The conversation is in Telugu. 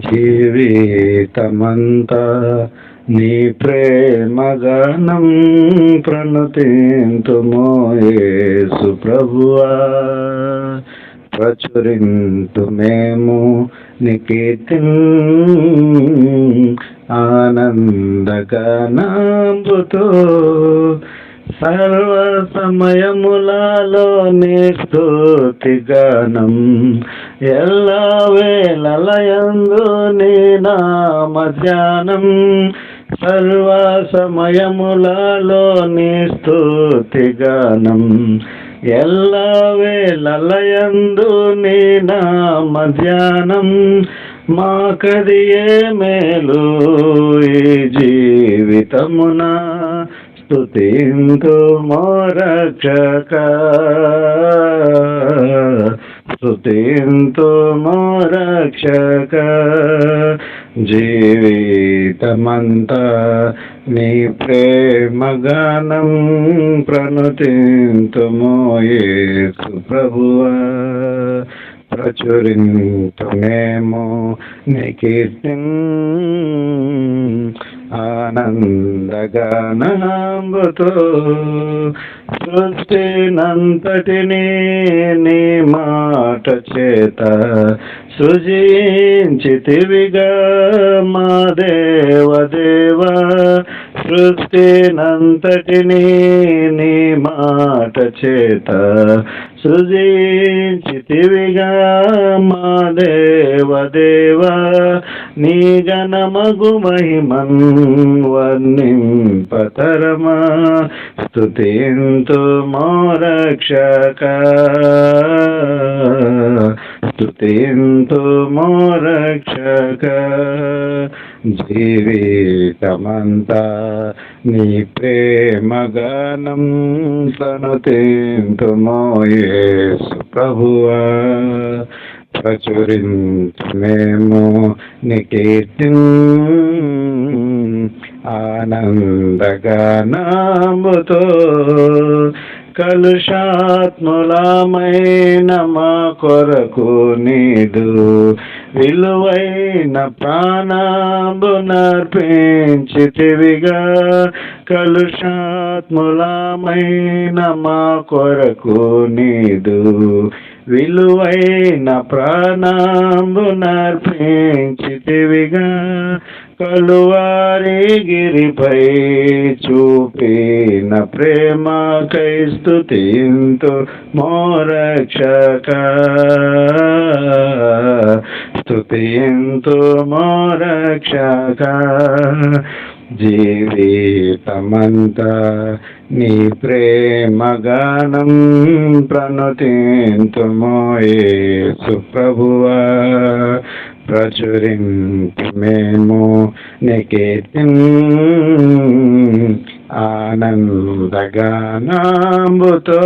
జీవితమంతా నీ ప్రేమగానం ప్రణతింతుమోయేసు ప్రభువా. ప్రచురింతు మేము నికీర్తి ఆనందగానాంబుతో సర్వ సమయములలో నీ స్తుతి గానం ఎల్ల వేళలయందు నీ నామ ధ్యానం. సర్వ సమయములలో నీ స్తుతి గానం ఎల్ల వేళలయందు నీ నామ ధ్యానం. మాకది ఏ మేలు ఈ జీవితమునా. స్తుతింతు మోరక్షక స్తుతింతు మోరక్షక జీవితమంత నీ ప్రేమగానం ప్రణుతింతుమో యేసు ప్రభువా. ప్రచురింతునేమో నీ కీర్తిన్ ఆనందగానంబుతో. సృష్టినంతటిని నీ మాట చేత సృజించితివిగా మా దేవదేవా. సృష్టినంతటిని నీ మాట చేత సృజించితివిగా మా దేవదేవ నీ గణమగు మహిమన్ వర్ణింపతరమా. స్తుతింతు మోరక్షక స్తుతింతు మోరక్షక జీవితమంతా నీ ప్రేమ ప్రేమగానం తనుతింతుమో మోయేసు ప్రభువా. ప్రచురించు నికీర్తి నికీర్తిన్ ఆనందగానాముతో కలుషాత్ములమైన మా కొరకు నీదు. విలువైన ప్రాణాంబునర్పించితివిగా కలుషాత్ములమైన మా కొరకు నీదు. విలువైన ప్రాణాంబునర్పించితివిగా కలువారి గిరిపై చూపిన ప్రేమ స్తుతింతు మోరక్షక. స్తుతింతు మోరక్షక. జీవితమంత నీ ప్రేమగానం ప్రణుతింతుమో సుప్రభువా ప్రభువా ప్రచురింపు ఆనందగానాంబుతో